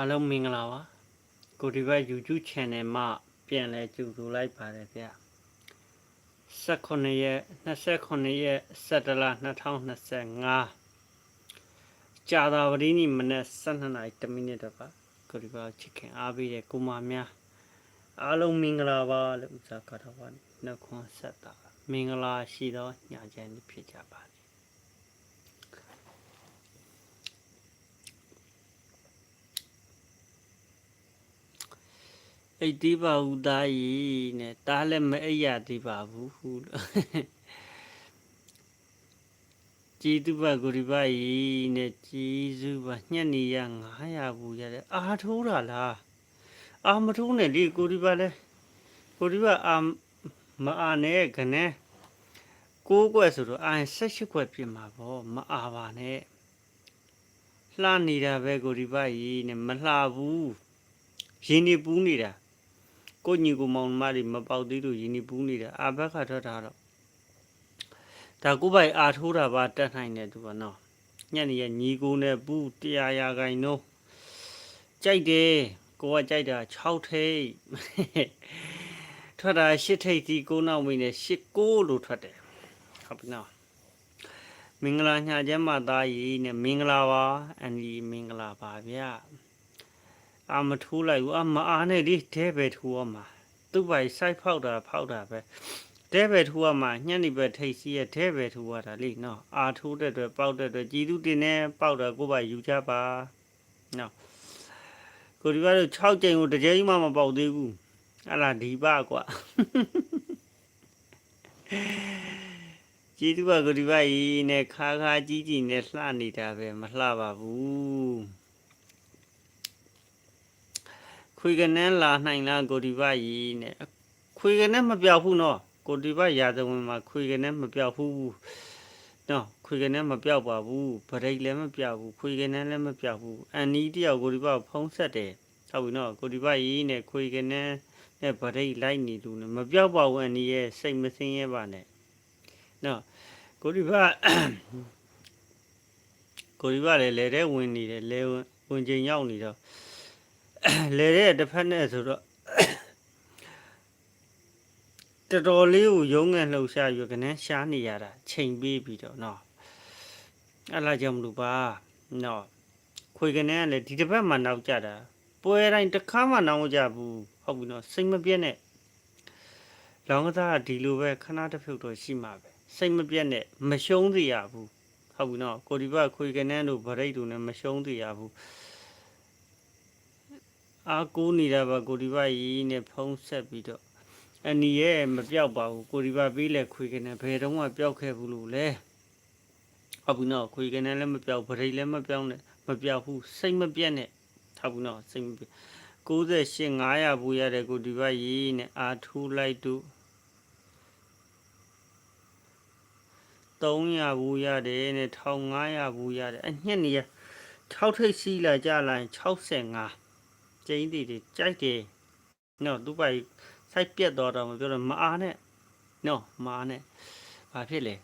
အားလုံးမင်္ဂလာပါကိုဒီဘက် YouTube channel မှာပြန်လဲကြိုဆိုလိုက်ပါတယ်ဗျ18ရက်29ရက်17လ2025ကြာသာပတိနေ့မနက်12နာရီ10မိနစ်တော့ပါကိုဒီဘက်ချစ်ခင်အားပေးတဲ့ကိုမများအားလုံးမင်္ဂလာပါလို့ဥစားကတော့ပါနှုတ်ခွန်းဆက်တာမင်္ဂလာရှိသောညချမ်းဖြစ်ကြပါစေ အိတ်သေးပါဘူးသားကြီးနဲ့သားလည်းမအိပ်ရသေးပါဘူးဟုလို့ကြည်သူပါကိုရီပါကြီးနဲ့ကြည်စုပါညက်နေရ900ဘူးရတယ်အာထိုးတာလားအာမထိုးနဲ့လေကိုရီပါလဲကိုရီပါအာမအာနဲ့ခနဲ့ကိုးကွက်ဆိုတော့အာ16ကွက်ပြင်မှာပေါ့မအာပါနဲ့လှနေတာပဲကိုရီပါကြီးနဲ့မလှဘူးရင်းနေပူးနေတာ ကိုညီကိုမောင်မတွေမပေါက်သေးလို့ယင်းနေပူးနေတာအာဘက်ကထွက်တာတော့ဒါကိုပိုင်အာထိုးတာပါတက်နိုင်တယ်သူကနော်ညနေရညီကိုနဲ့ပူးတရားရာခိုင်နှုန်းကြိုက်တယ်ကိုကကြိုက်တာ6ထိပ်ထွက်တာ8ထိပ်ဒီကိုနောက်မိနဲ့8ကိုလို့ထွက်တယ်ဟုတ်ပြီနော်မင်္ဂလာညချမ်းမသားကြီးနဲ့မင်္ဂလာပါအန်ဒီမင်္ဂလာပါဗျာ အာမထိုးလိုက်ဘူးအာမအားနဲ့လေတဲပဲထိုးရမှာသူ့ပိုင်စိုက်ဖောက်တာဖောက်တာပဲတဲပဲထိုးရမှာညနေပဲထိတ်စီးရတဲပဲထိုးရတာလေနော်အာထိုးတဲ့အတွက်ပေါက်တဲ့အတွက်ကြည်သူတင်နေပေါက်တာကိုယ်ပိုင်ယူချပါနော်ကိုဒီကတော့6ကြိမ်ကိုတစ်ကြိမ်မှမပေါက်သေးဘူးအဲ့လားဒီပါကွာကြည်သူကကိုဒီပါကြီးနဲ့ခါခါကြီးကြီးနဲ့လှနေတာပဲမလှပါဘူး ခွေကနန်းလာနိုင်လားကိုဒီပကြီးနဲ့ခွေကနန်းမပြောက်ဘူးနော်ကိုဒီပရာဇဝင်မှာခွေကနန်းမပြောက်ဘူးနော်ခွေကနန်းမပြောက်ပါဘူးဗရိတ်လည်းမပြောက်ဘူးခွေကနန်းလည်းမပြောက်ဘူးအန်နီတယောက်ကိုဒီပဖုံးဆက်တယ်ဟုတ်ပြီနော်ကိုဒီပကြီးနဲ့ခွေကနန်းနဲ့ဗရိတ်လိုက်နေသူနဲ့မပြောက်ပါဘူးအန်နီရဲ့စိတ်မစင်းရဲပါနဲ့နော်ကိုဒီပကိုဒီပလည်းလဲတဲ့ဝင်နေတယ်လဲဝင်ချိန်ရောက်နေတော့ လဲတဲ့တစ်ဖက်နဲ့ဆိုတော့တော်တော်လေးကိုရုံးငန်လှုပ်ရှားယူကနေရှားနေရတာချိန်ပေးပြီးတော့နော်အဲ့လာကြောင့်မလို့ပါနော်ခွေကနေကလည်းဒီတစ်ဖက်မှာနောက်ကြတာပွဲတိုင်းတစ်ခါမှနောက်မကြဘူးဟုတ်ပြီနော်စိတ်မပြတ်နဲ့လောင်းကစားကဒီလိုပဲခဏတစ်ဖြုတ်တော့ရှိမှာပဲစိတ်မပြတ်နဲ့မရှုံးစေရဘူးဟုတ်ပြီနော်ကိုဒီဘက်ခွေကနေတို့ဗရိတ်တို့နဲ့မရှုံးစေရဘူး အာကိုနေတာပါကိုဒီပါရီနဲ့ဖုံးဆက်ပြီးတော့အနီရဲ့မပြောက်ပါဘူးကိုဒီပါပေးလဲခွေကနေဘယ်တော့မှပျောက်ခဲ့ဘူးလို့လဲဟုတ်ဘူးနော်ခွေကနေလည်းမပြောက်ဗရိတ်လည်းမပြောက်နဲ့မပြောက်ဘူးစိတ်မပြတ်နဲ့ဟုတ်ဘူးနော်စိတ်မပြတ်68 900ဘူးရတဲ့ကိုဒီပါရီနဲ့အာထူးလိုက်တို့300ဘူးရတယ်နဲ့1500ဘူးရတယ်အညက်နေရ6ထိပ်စီးလာကြလာရင်65 ကျင်းတီတွေကြိုက်တယ်နော်သူပိုင်စိုက်ပြက်တော့တော့မပြောတော့မအားနဲ့နော်မအားနဲ့ဘာဖြစ်လဲ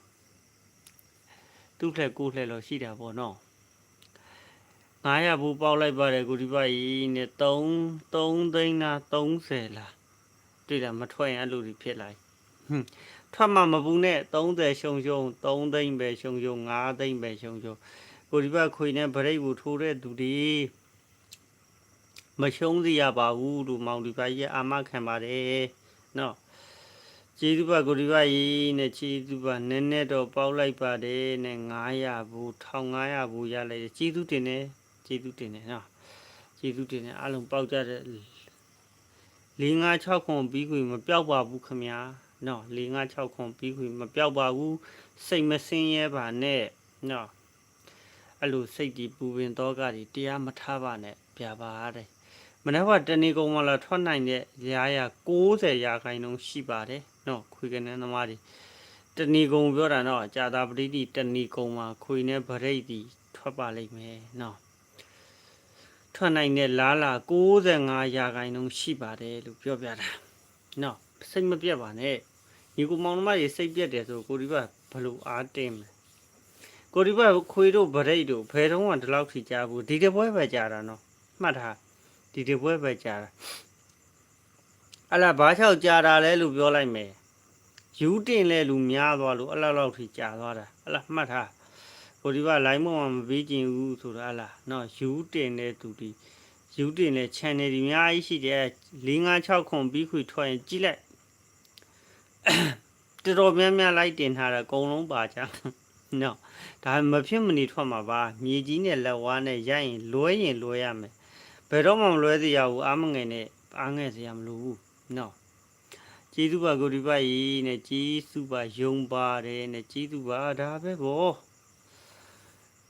သူ့လှက်ကိုယ်လှက်လို့ရှိတာပေါ့နော်900ဘူးပေါက်လိုက်ပါတယ်ကိုဒီပိုင်နဲ့3 3သိန်းလား30လားတွေ့လားမထွက်ရင်အဲ့လိုတွေဖြစ်လာဟွန်းထွက်မှမဘူးနဲ့30ရှုံရှုံ3သိန်းပဲရှုံရှုံ5သိန်းပဲရှုံရှုံကိုဒီဘက်ခွေနဲ့ဗရိတ်ကိုထိုးတဲ့သူတွေ မရှုံးစေရပါဘူးလို့မောင်ဒီပါကြီးအာမခံပါတယ်နော်ကျေးဇူးပါကိုဒီပါကြီးနဲ့ကျေးဇူးပါနည်းနည်းတော့ပေါက်လိုက်ပါတယ်နဲ့900ဘူး1500ဘူးရလိုက်တယ်ကျေးဇူးတင်တယ်ကျေးဇူးတင်တယ်နော်ကျေးဇူးတင်တယ်အားလုံးပေါက်ကြတဲ့556ခွန်ပြီးခွေမပြောက်ပါဘူးခမညာနော်556ခွန်ပြီးခွေမပြောက်ပါဘူးစိတ်မစင်းရဲပါနဲ့နော်အဲ့လိုစိတ်ဒီပူပင်တော့ကတွေတရားမထားပါနဲ့ပြပါတဲ့ မနက်ကတနေကုန်မလာထွက်နိုင်တဲ့ရာရာ60ရာခိုင်နှုန်းရှိပါတယ်နော်ခွေကနေသမားတွေတနေကုန်ပြောတာနော်ကြာတာပတိတိတနေကုန်မှာခွေနဲ့ဗရိတ်တီထွက်ပါလိမ့်မယ်နော်ထွက်နိုင်တဲ့လားလာ65ရာခိုင်နှုန်းရှိပါတယ်လို့ပြောပြတာနော်စိတ်မပြတ်ပါနဲ့ညီကိုမောင်နှမကြီးစိတ်ပြတ်တယ်ဆိုကိုဒီဘဘလို့အားတင်းမယ်ကိုဒီဘခွေတို့ဗရိတ်တို့ဘယ်တော့မှဒီလောက်ထိကြားဘူးဒီတပွဲပဲကြားတာနော်မှတ်ထား ဒီတပွဲပဲကြာတာအလားဘာချောက်ကြာတာလဲလို့ပြောလိုက်မယ်ယူတင်လဲလူများသွားလို့အလားလောက်ထိကြာသွားတာအလားမှတ်ထားကိုဒီကလိုင်းမမမပေးကျင်ဘူးဆိုတာအလားနော်ယူတင်တဲ့သူဒီယူတင်တဲ့ channel ဒီအများကြီးရှိတယ်4 5 6ခွန်ပြီးခွေထွက်ရင်ကြည့်လိုက်တော်တော်များများလိုက်တင်ထားတာအကုန်လုံးပါကြနော်ဒါမဖြစ်မနေထွက်မှာပါမြေကြီးနဲ့လက်ဝါးနဲ့ရိုက်ရင်လွဲရင်လွဲရမယ် ဘယ်တော့မှမလွဲသေးရဘူးအာမငယ်နဲ့အားငယ်စရာမလိုဘူးနော်ကျေးဇူးပါကိုဒီပါကြီးနဲ့ကျေးဇူးပါယုံပါတယ်နဲ့ကျေးဇူးပါဒါပဲဗော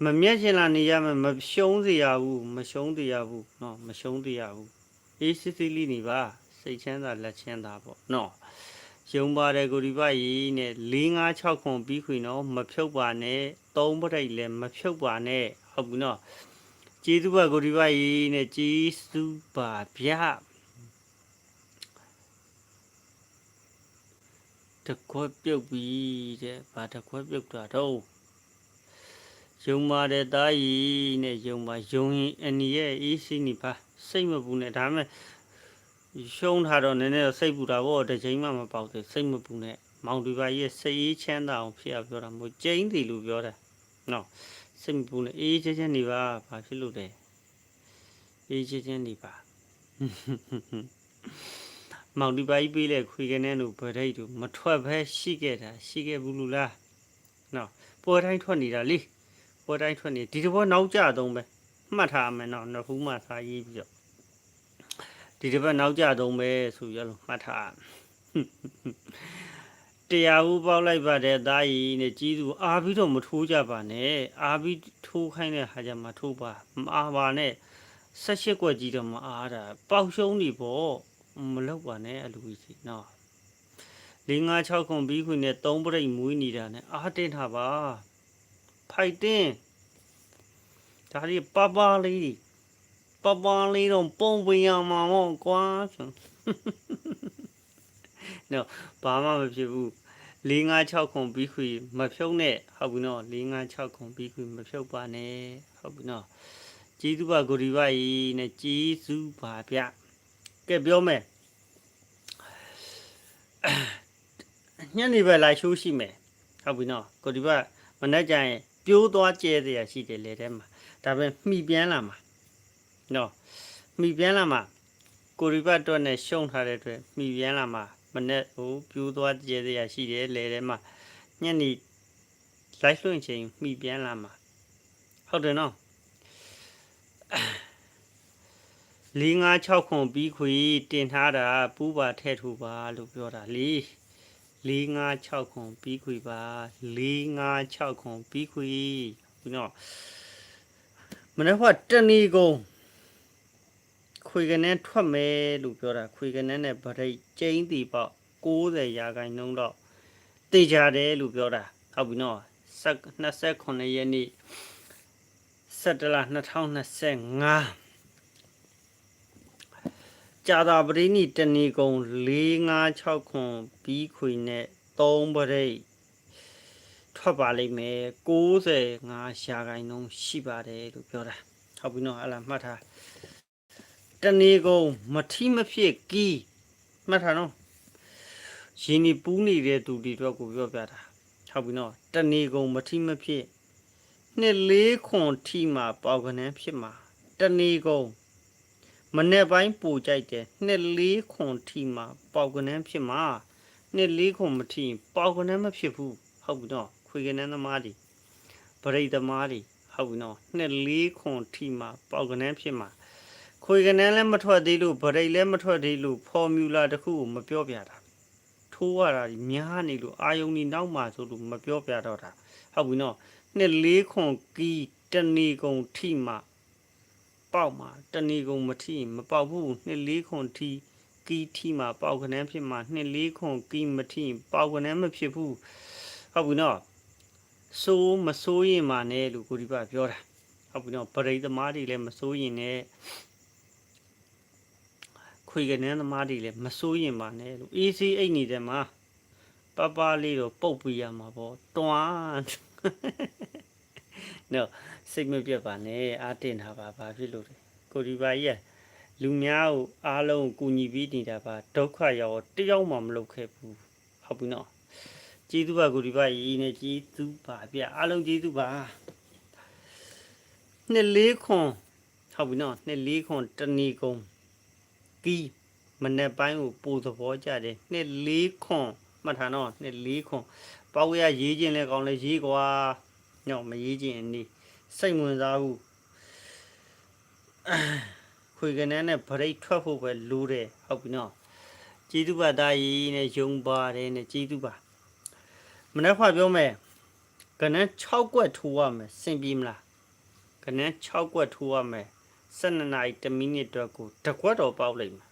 မမျက်ရှင်လာနေရမယ်မရှုံးစေရဘူးမရှုံးစေရဘူးနော်မရှုံးစေရဘူးအေးစစ်စစ်လေးနေပါစိတ်ချမ်းသာလက်ချမ်းသာပေါ့နော်ရုံပါတယ်ကိုဒီပကြီးနဲ့4 5 6ခွန်ပြီးခွေနော်မဖြုတ်ပါနဲ့3ပရိတ်လည်းမဖြုတ်ပါနဲ့ဟုတ်ဘူးနော် ကျေးဇူးပါကိုဒီပကြီးနဲ့ကျေးဇူးပါဗျာတခွက်ပြုတ်ပြီတဲ့ဗာတခွက်ပြုတ်တာတော့ရုံပါတယ်တာကြီးနဲ့ရုံပါယုံရင်အနီရဲ့အေးစိနေပါစိတ်မပူနဲ့ဒါပေမဲ့ရှုံးထားတော့နည်းနည်းတော့စိတ်ပူတာပေါ့တစ်ချိန်မှမပေါက်သေးစိတ်မပူနဲ့မောင်ဒီပါကြီးရဲ့စိတ်အေးချမ်းသာအောင်ဖြစ်ရပြောတာမဟုတ်ကျင်းတယ်လို့ပြောတာနော် စိတ်မပူနဲ့အေးချမ်းချမ်းနေပါဘာဖြစ်လို့လဲအေးချမ်းချမ်းနေပါမောင်ဒီပါကြီးပေးလေခွေကနေတို့ဗရိတ်တို့မထွက်ဘဲရှိခဲ့တာရှိခဲ့ဘူးလို့လားနော်ပေါ်တိုင်းထွက်နေတာလေပေါ်တိုင်းထွက်နေဒီတစ်ဘောနောက်ကြတော့ပဲမှတ်ထားမယ်နော်နှစ်ဖူးမှစာရေးပြီးတော့ဒီတစ်ပတ်နောက်ကြတော့ပဲဆိုရလို့မှတ်ထား တရားဦးပေါက်လိုက်ပါတဲ့သားကြီးနဲ့ကြီးသူအားပြီးတော့မထိုးကြပါနဲ့အားပြီးထိုးခိုင်းတဲ့ဟာကြမှာထိုးပါမအားပါနဲ့ဆက်ရှစ်ကွက်ကြီးတော့မအားတာပေါက်ရှုံးနေပေါ့မလောက်ပါနဲ့အလူကြီးနော်၄၅6ခွန်ပြီးခွင်နဲ့3ပရိတ်မွေးနေတာနဲ့အားတင်းထားပါဖိုက်တင်းဒါလေးပပလေးတွေပပလေးတော့ပုံပင်ရမှာပေါ့ကွာဆိုနော်ဘာမှမဖြစ်ဘူး ၄၅6ခွန်ပြီးခွေမဖြုံးနဲ့ဟုတ်ပြီနော်၄၅6ခွန်ပြီးခွေမဖြုတ်ပါနဲ့ဟုတ်ပြီနော်ကျေးဇူးပါကိုဒီပါကြီးနဲ့ကျေးဇူးပါဗျကဲပြောမယ်ညနေပဲလာရှိုးရှိမယ်ဟုတ်ပြီနော်ကိုဒီပါမနေ့ကျရင်ပြိုးသွားကျဲเสียရှိတယ်လေထဲမှာဒါပဲမှီပြန်လာမှာ နော်မိပြန်လာမှာကိုရီဘတ်တော့နဲ့ရှုံထားတဲ့အတွက်မိပြန်လာမှာ မနဲ့ဟိုပြိုးသွားကြဲစရာရှိတယ်လေထဲမှာညနေလိုက်လွှင့်ချိန်မိပြန်လာမှာဟုတ်တယ်နော်၄၅6ခွန်ပြီးခွေတင်ထားတာပူးပါထဲထူပါလို့ပြောတာလေ၄၅6ခွန်ပြီးခွေပါ၄၅6ခွန်ပြီးခွေဘူးနော်မနေ့ကတဏီကုံ ခွေကနေထွက်မယ်လို့ပြောတာခွေကနေနဲ့ဗရိတ်ကျင်းတီပေါက်60ရာခိုင်နှုန်းတော့တေချာတယ်လို့ပြောတာဟုတ်ပြီနော်29ရက်နေ့17လ2025ကြာတာပရိနိတဏီကုံ456ခွန်ပြီးခွေနဲ့3ပရိတ်ထွက်ပါလိမ့်မယ်65ရာခိုင်နှုန်းရှိပါတယ်လို့ပြောတာဟုတ်ပြီနော်အဲ့လားမှတ်ထား တဏီကုံမထီမဖြစ်ကီးမှတ်ထားနော်ရှင်ဒီပူးနေတဲ့သူတွေတော့ကိုပြောပြတာဟုတ်ပြီနော်တဏီကုံမထီမဖြစ်နှစ်လေးခွန်ထီမှာပေါကနန်းဖြစ်မှာတဏီကုံမနေ့ပိုင်းပူကြိုက်တယ်နှစ်လေးခွန်ထီမှာပေါကနန်းဖြစ်မှာနှစ်လေးခွန်မထီပေါကနန်းမဖြစ်ဘူးဟုတ်ပြီနော်ခွေကနန်းသမားတွေပရိသမားတွေဟုတ်ပြီနော်နှစ်လေးခွန်ထီမှာပေါကနန်းဖြစ်မှာ ခွေကနန်းလည်းမထွက်သေးလို့ဗရိတ်လည်းမထွက်သေးလို့ဖော်မြူလာတစ်ခုကိုမပြောပြတာထိုးရတာကြီးများနေလို့အာယုန်ဒီနောက်မှာဆိုလို့မပြောပြတော့တာဟုတ်ပြီနော်နှစ်လေးခွန်ကီတဏီကုံထီမှာပေါက်မှာတဏီကုံမထီမပေါက်ဘူးနှစ်လေးခွန်ထီကီထီမှာပေါက်ကနန်းဖြစ်မှာနှစ်လေးခွန်ကီမထီပေါက်ကနန်းမဖြစ်ဘူးဟုတ်ပြီနော်စိုးမစိုးရင်မာနဲ့လို့ကိုဒီပါပြောတာဟုတ်ပြီနော်ပရိသမားတွေလည်းမစိုးရင်နဲ့ ခွေကနေသမားတွေလည်းမစိုးရင်ပါနဲ့လို့အေးစေးအိတ်နေတဲ့မှာပပလေးတော့ပုတ်ပြရမှာပေါ့တွန်းနော်စိတ်မပြတ်ပါနဲ့အာတင်တာပါဘာဖြစ်လို့လဲကိုဒီပါကြီးကလူများကိုအားလုံးကိုကူညီပြီးနေတာပါဒုက္ခရောက်တော့တယောက်မှမလုပ်ခဲ့ဘူးဟုတ်ပြီနော်ကျေးဇူးပါကိုဒီပါကြီးနဲ့ကျေးဇူးပါဗျအားလုံးကျေးဇူးပါနှစ်လေးခွန်ဟုတ်ပြီနော်နှစ်လေးခွန်တဏီကုံ ကီးမနေ့ပိုင်းကိုပို့သဘောကြတယ်နှစ်လေးခွန်မှတ်ထားနော်နှစ်လေးခွန်ပေါ့ရရေးခြင်းလဲကောင်းလဲရေးကွာညော့မရေးခြင်းအနည်းစိတ်ဝင်စားဘူးခွေကနေနဲ့ဗရိတ်ထွက်ဖို့ပဲလိုတယ်ဟုတ်ပြီနော်ကျေးဇူးပါသားကြီးနဲ့ယုံပါတယ်နဲ့ကျေးဇူးပါမနေ့ကပြောမယ်ကနန်း6ကွက်ထိုးရမယ်စင်ပြေမလားကနန်း6ကွက်ထိုးရမယ် 12နာရီ1မိနစ်တော့ကိုတစ်ကွက်တော့ပေါက်လိုက်မှာ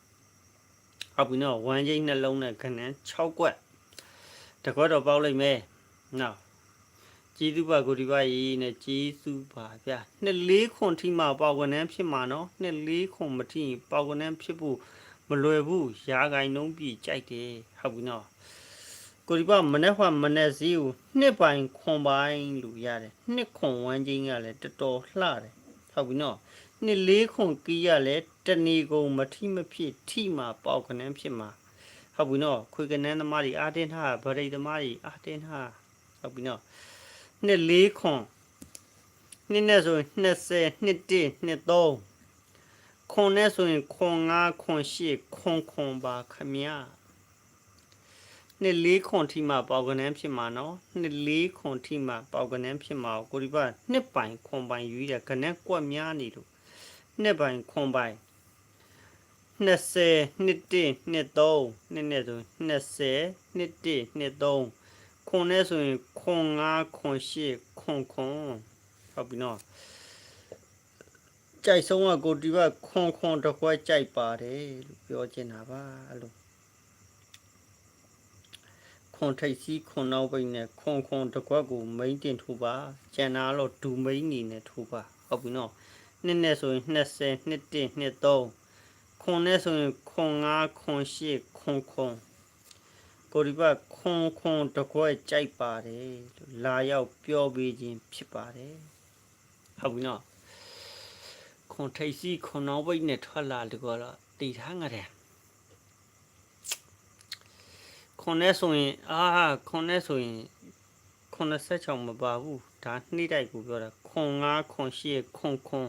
ဟုတ်ပြီနော်ဝမ်းချင်းနှလုံးနဲ့ကနန်း6ကွက်တစ်ကွက်တော့ပေါက်လိုက်မယ်နော်ကျေးဇူးပါကိုဒီပါကြီးနဲ့ကျေးဇူးပါဗျာနှစ်လေးခွန်ထိမှပေါက်ကနန်းဖြစ်မှာနော်နှစ်လေးခွန်မထိရင်ပေါက်ကနန်းဖြစ်ဖို့မလွယ်ဘူးရာဂိုင်နှုံးပြီးကြိုက်တယ်ဟုတ်ပြီနော်ကိုဒီပါမနေ့ကမနေ့စည်းကိုနှစ်ပိုင်ခွန်ပိုင်လို့ရတယ်နှစ်ခွန်ဝမ်းချင်းကလည်းတော်တော်လှတယ်ဟုတ်ပြီနော် နှစ်လေးခွန်ကီးရလည်းတဏီကုံမထိမဖြစ်ထိမှပေါက်ကနန်းဖြစ်မှာဟုတ်ပြီနော်ခွေကနန်းသမားတွေအာတင်းထားဗရိတ်သမားတွေအာတင်းထားဟုတ်ပြီနော်နှစ်လေးခွန်နှစ်နဲ့ဆိုရင်20နှစ်1နှစ်3ခွန်နဲ့ဆိုရင်ခွန်5ခွန်8ခွန်ခွန်ပါခမရနှစ်လေးခွန်ထိမှပေါကနန်းဖြစ်မှာနော်နှစ်လေးခွန်ထိမှပေါကနန်းဖြစ်မှာကိုဒီပါနှစ်ပိုင်ခွန်ပိုင်ယူရကနန်းကွက်များနေလို့ နှစ်ပိုင်ခွန်ပိုင်20နှစ်1နှစ်3နှစ်နဲ့ဆို20နှစ်1နှစ်3ခွန်နဲ့ဆိုရင်ခွန်5ခွန်8ခွန်ခွန်ဟုတ်ပြီနော်ကြိုက်ဆုံးကကိုဒီဘခွန်ခွန်တစ်ခွက်ကြိုက်ပါတယ်လို့ပြောချင်တာပါအဲ့လိုခွန်ထိတ်စီးခွန်နောက်ပိတ်နဲ့ခွန်ခွန်တစ်ခွက်ကိုမိန်တင်ထိုးပါကျန်တာတော့ဒူမိန်နေနဲ့ထိုးပါဟုတ်ပြီနော် နှစ်နဲ့ဆိုရင်20နှစ်1နှစ်3ခွန်နဲ့ဆိုရင်ခွန်5ခွန်8ခွန်ခွန်ကိုဒီဘခွန်ခွန်တကွက်ကြိုက်ပါတယ်လို့လာရောက်ပြောပေးခြင်းဖြစ်ပါတယ်ဟုတ်ပြီနော်ခွန်ထိတ်စီခွန်နောက်ပိတ်နဲ့ထွက်လာလို့ကတော့တည်ထားငတယ်ခွန်နဲ့ဆိုရင်အာခွန်နဲ့ဆိုရင်86မပါဘူးဒါနှိမ့်တိုက်ကိုပြောတာခွန်9ခွန်10ခွန်ခွန်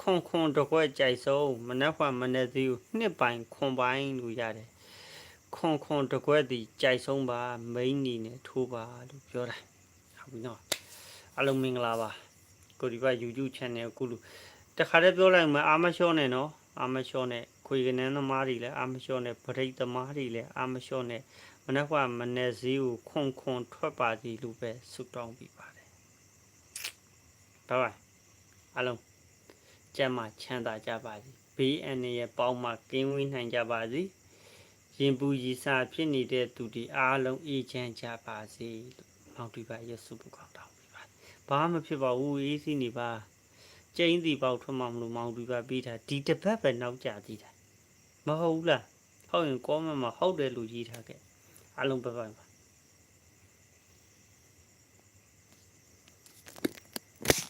ခွန်ခွန်တကွက်ကြိုက်ဆုံးမနှက်ဖွာမနှက်သေးဘူးနှစ်ပိုင်ခွန်ပိုင်းလို့ရတယ်ခွန်ခွန်တကွက်တီကြိုက်ဆုံးပါမိန်းနေနဲ့ထိုးပါလို့ပြောတာဟုတ်ပြီနော်အားလုံးမင်္ဂလာပါကိုဒီဘ YouTube channel ကိုလူတခါတည်းပြောလိုက်မှာအာမလျှော့နဲ့နော်အာမလျှော့နဲ့ခွေကနေသမားတွေလည်းအာမလျှော့နဲ့ဗရိတ်သမားတွေလည်းအာမလျှော့နဲ့မနေ့ကမနေ့စည်းကိုခွန်ခွန်ထွက်ပါသည်လို့ပဲဆုတောင်းပြီးပါတယ်ဘိုင်ဘိုင်အားလုံး ကျမ်းမာချမ်းသာကြပါစေဘေးအန္တရာယ်ပေါင်းမှကင်းဝေးနိုင်ကြပါစေရင်ပူရည်စာဖြစ်နေတဲ့သူတွေအားလုံးအေးချမ်းကြပါစေလို့မောင်တူပါယေရှုဘုရားတောင်းပေးပါဘာမှမဖြစ်ပါဘူးအေးစီနေပါကျင်းစီပေါက်ထွက်မှမလို့မောင်တူပါပြီးတာဒီတစ်ပတ်ပဲနောက်ကြသေးတာမဟုတ်ဘူးလားဟုတ်ရင်ကောမမှာဟုတ်တယ်လို့ရေးထားခဲ့အားလုံးပဲပါပါ